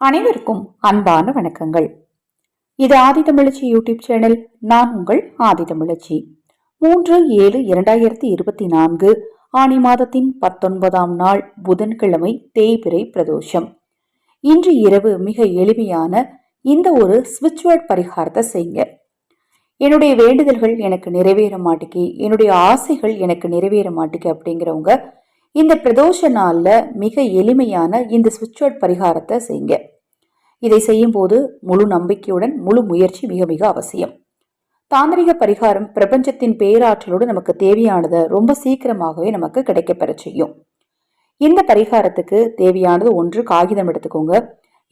அனைவருக்கும் அன்பான வணக்கங்கள். இது ஆதிதமிழச்சி யூடியூப் சேனல் நான் உங்கள் ஆதிதமிழச்சி மூன்று ஏழு இரண்டாயிரத்தி இருபத்தி நான்கு ஆணி மாதத்தின் பத்தொன்பதாம் நாள் புதன்கிழமை தேய்பிரை பிரதோஷம். இன்று இரவு மிக எளிமையான இந்த ஒரு ஸ்விட்ச்வேர்ட் பரிகாரத்தை செய்யுங்க. என்னுடைய வேண்டுதல்கள் எனக்கு நிறைவேற மாட்டேங்கி என்னுடைய ஆசைகள் எனக்கு நிறைவேற மாட்டேங்கி அப்படிங்கிறவங்க இந்த பிரதோஷ நாளில் மிக எளிமையான இந்த ஸ்விட்ச்வேர்ட் பரிகாரத்தை செய்யுங்க. இதை செய்யும் போது முழு நம்பிக்கையுடன் முழு முயற்சி மிக மிக அவசியம். தாந்திரிக பரிகாரம் பிரபஞ்சத்தின் பேராற்றலோடு நமக்கு தேவையானதை ரொம்ப சீக்கிரமாகவே நமக்கு கிடைக்கப்பெற செய்யும். இந்த பரிகாரத்துக்கு தேவையானது ஒன்று காகிதம் எடுத்துக்கோங்க.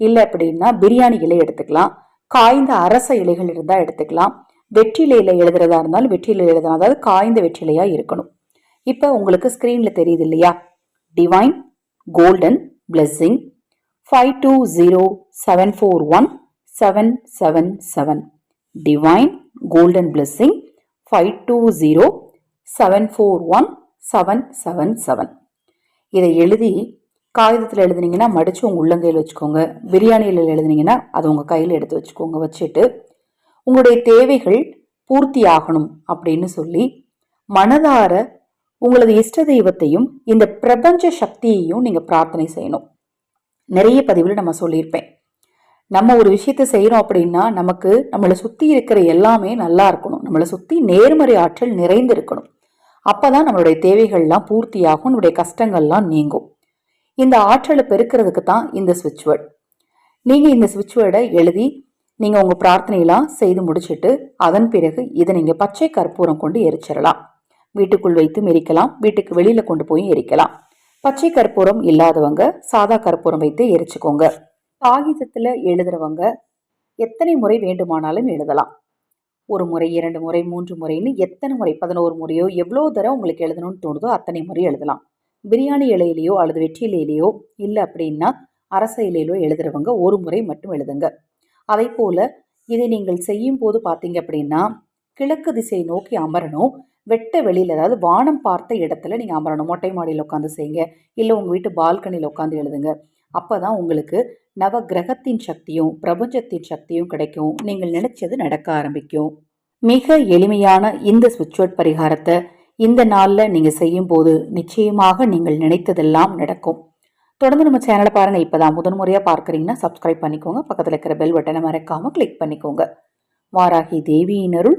இல்லை அப்படின்னா பிரியாணி இலை எடுத்துக்கலாம். காய்ந்த அரச இலைகள் இருந்தால் எடுத்துக்கலாம். வெற்றிலையில் எழுதுறதா இருந்தாலும் வெற்றிலை எழுதலாம். அதாவது காய்ந்த வெற்றிலையாக இருக்கணும். இப்போ உங்களுக்கு ஸ்க்ரீனில் தெரியுது இல்லையா? Divine golden blessing five two zero seven four one seven seven seven divine golden blessing five two zero seven four one seven seven seven இதை எழுதி காகிதத்தில் எழுதுனீங்கன்னா மடித்து உங்கள் உள்ளங்கையில் வச்சுக்கோங்க. பிரியாணியில் எழுதுனீங்கன்னா அதை உங்கள் கையில் எடுத்து வச்சுக்கோங்க வச்சுட்டு உங்களுடைய தேவைகள் பூர்த்தி ஆகணும் அப்படின்னு சொல்லி மனதார உங்களது இஷ்ட தெய்வத்தையும் இந்த பிரபஞ்ச சக்தியையும் நீங்கள் பிரார்த்தனை செய்யணும். நிறைய பதிவில் நம்ம சொல்லியிருப்பேன். நம்ம ஒரு விஷயத்த செய்கிறோம் அப்படின்னா நமக்கு நம்மளை சுற்றி இருக்கிற எல்லாமே நல்லா இருக்கணும். நம்மளை சுற்றி நேர்மறை ஆற்றல் நிறைந்து இருக்கணும் அப்போ தான் நம்மளுடைய தேவைகள்லாம் பூர்த்தியாகும் நம்மளுடைய கஷ்டங்கள்லாம் நீங்கும். இந்த ஆற்றலை பெருக்கிறதுக்கு தான் இந்த சுவிட்ச் வேர்டு நீங்கள் இந்த சுவிட்ச் வேர்டை எழுதி நீங்கள் உங்கள் பிரார்த்தனையெல்லாம் செய்து முடிச்சுட்டு அதன் பிறகு இதை நீங்கள் பச்சை கற்பூரம் கொண்டு எரிச்சிடலாம். வீட்டுக்குள் வைத்தும் எரிக்கலாம் வீட்டுக்கு வெளியில் கொண்டு போய் எரிக்கலாம். பச்சை கற்பூரம் இல்லாதவங்க சாதா கற்பூரம் வைத்து எரிச்சுக்கோங்க. காகிதத்தில் எழுதுறவங்க எத்தனை முறை வேண்டுமானாலும் எழுதலாம். ஒரு முறை இரண்டு முறை மூன்று முறைன்னு எத்தனை முறை பதினோரு முறையோ எவ்வளோ தடவை உங்களுக்கு எழுதணும்னு தோணுதோ அத்தனை முறை எழுதலாம். பிரியாணி இலையிலையோ அல்லது வெற்றி இலையிலையோ இல்லை அப்படின்னா அரச இலையிலோ எழுதுறவங்க ஒரு முறை மட்டும் எழுதுங்க. அதே போல் இதை நீங்கள் செய்யும் போது பார்த்தீங்க அப்படின்னா கிழக்கு திசை நோக்கி அமரணும். வெட்ட வெளியில் அதாவது வானம் பார்த்த இடத்துல நீங்கள் அமரணும். மொட்டை மாடியில் உட்காந்து செய்யுங்க. இல்லை உங்கள் வீட்டு பால்கனியில் உட்காந்து எழுதுங்க. அப்போ தான் உங்களுக்கு நவ கிரகத்தின் சக்தியும் பிரபஞ்சத்தின் சக்தியும் கிடைக்கும். நீங்கள் நினைச்சது நடக்க ஆரம்பிக்கும். மிக எளிமையான இந்த சுவிட்ச்வர்ட் பரிகாரத்தை இந்த நாளில் நீங்கள் செய்யும்போது நிச்சயமாக நீங்கள் நினைத்ததெல்லாம் நடக்கும். தொடர்ந்து நம்ம சேனலை பாருங்கள் இப்போ தான் முதன்முறையாக பார்க்குறீங்கன்னா சப்ஸ்கிரைப் பண்ணிக்கோங்க. பக்கத்தில் இருக்கிற பெல் பட்டனை மறக்காமல் கிளிக் பண்ணிக்கோங்க. வாராகி தேவியினருள்